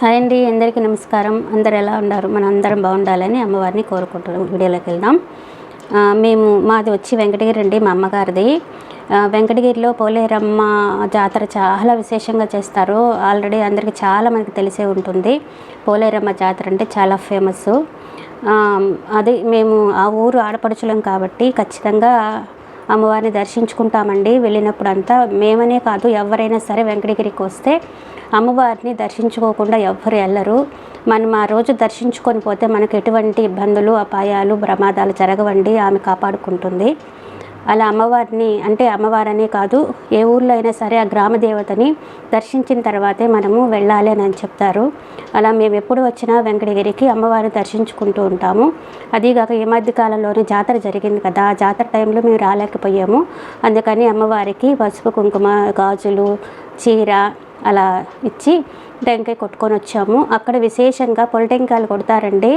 Hi అండి అందరికీ నమస్కారం. అందరు ఎలా ఉన్నారు? మనం అందరం బాగుండాలని అమ్మవారిని కోరుకుంటున్నాం. వీడియోలోకి వెళ్దాం. మేము మాది వచ్చి వెంకటగిరి అండి మా అమ్మగారిది. వెంకటగిరిలో పోలేరమ్మ జాతర చాలా విశేషంగా చేస్తారు. ఆల్రెడీ అందరికీ చాలా మందికి తెలిసే ఉంటుంది. పోలేరమ్మ జాతర అంటే చాలా ఫేమస్ అది మేము ఆ ఊరు ఆడపడుచులం కాబట్టి ఖచ్చితంగా అమ్మవారిని దర్శించుకుంటామండి. వెళ్ళినప్పుడు అంతా మేమనే కాదు ఎవరైనా సరే వెంకటగిరికి వస్తే అమ్మవారిని దర్శించుకోకుండా ఎవ్వరు వెళ్ళరు మనం ఆ రోజు దర్శించుకొని పోతే మనకు ఎటువంటి ఇబ్బందులు అపాయాలు ప్రమాదాలు జరగవండి ఆమె కాపాడుకుంటుంది. అలా అమ్మవారిని అంటే అమ్మవారనే కాదు ఏ ఊర్లో అయినా సరే ఆ గ్రామ దేవతని దర్శించిన తర్వాతే మనము వెళ్ళాలి అని అని చెప్తారు. అలా మేము ఎప్పుడు వచ్చినా వెంకటగిరికి అమ్మవారిని దర్శించుకుంటూ ఉంటాము. అదీగాక ఈ మధ్య కాలంలోనే జాతర జరిగింది కదా ఆ జాతర టైంలో మేము రాలేకపోయాము. అందుకని అమ్మవారికి పసుపు కుంకుమ గాజులు చీర అలా ఇచ్చి టెంకాయ కొట్టుకొని వచ్చాము. అక్కడ విశేషంగా పొలటెంకాయలు కొడతారండి.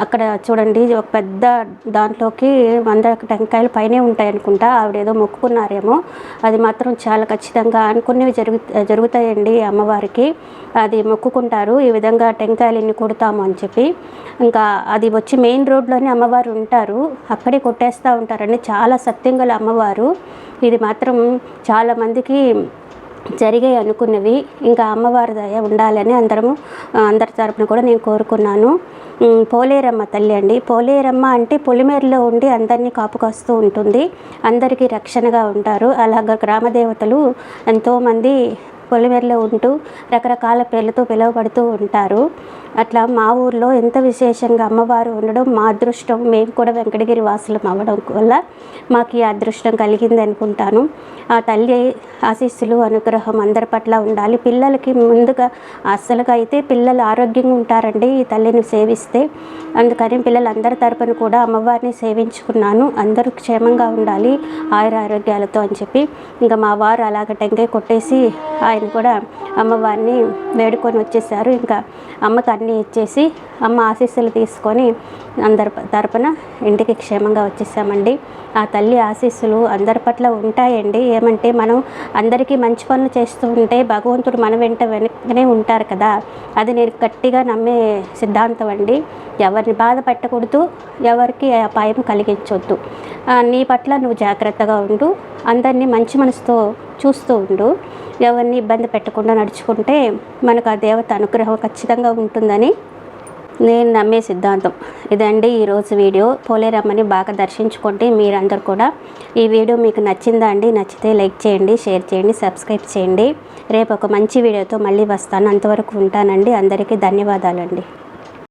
అక్కడ చూడండి ఒక పెద్ద దాంట్లోకి వంద టెంకాయలు పైనే ఉంటాయి అనుకుంటా ఆవిడ ఏదో మొక్కుకున్నారేమో. అది మాత్రం చాలా ఖచ్చితంగా అనుకున్నవి జరుగు జరుగుతాయండి అమ్మవారికి. అది మొక్కుకుంటారు. ఈ విధంగా టెంకాయలు ఇన్ని కొడతాము అని చెప్పి. ఇంకా అది వచ్చి మెయిన్ రోడ్లోనే అమ్మవారు ఉంటారు. అక్కడే కొట్టేస్తూ ఉంటారండి. చాలా సత్యం గల అమ్మవారు. ఇది మాత్రం చాలా మందికి జరిగాయి అనుకున్నవి ఇంకా అమ్మవారి దయ ఉండాలని అందరము అందరి తరపున కూడా నేను కోరుకున్నాను. పోలేరమ్మ తల్లి అండి. పోలేరమ్మ అంటే పొలిమేరులో ఉండి అందరినీ కాపుకొస్తూ ఉంటుంది. అందరికీ రక్షణగా ఉంటారు. అలాగ గ్రామదేవతలు ఎంతోమంది పొలిమేరలో ఉంటూ రకరకాల పేర్లతో పిలువబడుతూ ఉంటారు. అట్లా మా ఊర్లో ఎంత విశేషంగా అమ్మవారు ఉండడం మా అదృష్టం మేము కూడా వెంకటగిరి వాసులం అవ్వడం వల్ల మాకు ఈ అదృష్టం కలిగింది అనుకుంటాను. ఆ తల్లి ఆశీస్సులు అనుగ్రహం అందరి పట్ల ఉండాలి. పిల్లలకి ముందుగా అస్సలుగా అయితే పిల్లలు ఆరోగ్యంగా ఉంటారండి ఈ తల్లిని సేవిస్తే. అందుకని పిల్లలందరి తరపున కూడా అమ్మవారిని సేవించుకున్నాను. అందరూ క్షేమంగా ఉండాలి ఆయుర ఆరోగ్యాలతో అని చెప్పి. ఇంకా మా వారు అలాగ టెంకాయ కొట్టేసి ఆయన కూడా అమ్మవారిని వేడుకొని వచ్చేసారు. ఇంకా అమ్మకు అన్నీ ఇచ్చేసి అమ్మ ఆశీస్సులు తీసుకొని అందరి తరపున ఇంటికి క్షేమంగా వచ్చేసామండి. ఆ తల్లి ఆశీస్సులు అందరి పట్ల ఉంటాయండి. ఏమంటే మనం అందరికీ మంచి పనులు చేస్తూ ఉంటే భగవంతుడు మన వెంట వెనకనే ఉంటారు కదా. అది నేను గట్టిగా నమ్మే సిద్ధాంతం అండి. ఎవరిని బాధ పెట్టకూడదు ఎవరికి అపాయం కలిగించొద్దు. నీ పట్ల నువ్వు జాగ్రత్తగా ఉండు అందరినీ మంచి మనసుతో చూస్తూ ఉండు. ఎవరిని ఇబ్బంది పెట్టకుండా నడుచుకుంటే మనకు ఆ దేవత అనుగ్రహం ఖచ్చితంగా ఉంటుందని నేను నమ్మే సిద్ధాంతం. ఇదండి ఈరోజు వీడియో. పోలేరమ్మని బాగా దర్శించుకోండి మీరందరూ కూడా ఈ వీడియో మీకు నచ్చిందా అండి? నచ్చితే లైక్ చేయండి షేర్ చేయండి సబ్స్క్రైబ్ చేయండి. రేపు ఒక మంచి వీడియోతో మళ్ళీ వస్తాను. అంతవరకు ఉంటానండి. అందరికీ ధన్యవాదాలండి.